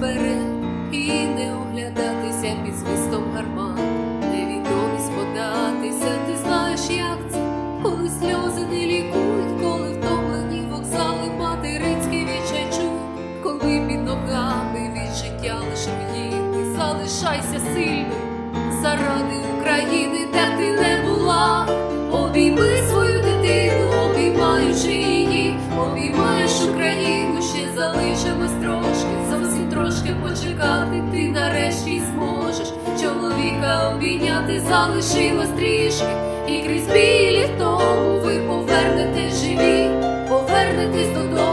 Бере і не оглядатися під свистом гармат, невідомість податися, ти знаєш, як це, коли сльози не лікують, коли втомлені вокзали материнські відчачу, коли під ногами від життя лише в'їти, залишайся сильним заради України, де ти не була, обійми свою. Зовсім почекати, ти нарешті зможеш. Чоловіка обійняти, залишилось трішки, і крізь білі тому ви повернете живі, повернетесь додому,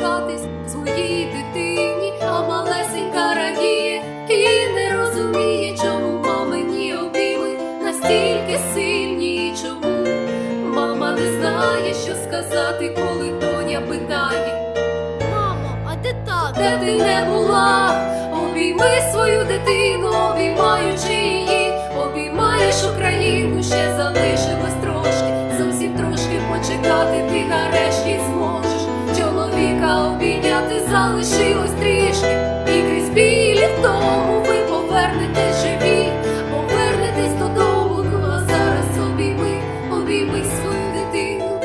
пробує своїй дитині, а малесенька радіє і не розуміє, чому мамині обійми настільки сильні, і чому. Мама не знає, що сказати, коли доня питає. Мамо, а де тато? Де ти не була, обійми свою дитину, обіймаючи її, обіймаєш Україну, ще залишилось трошки, зовсім трошки почекати, ти нарешті 地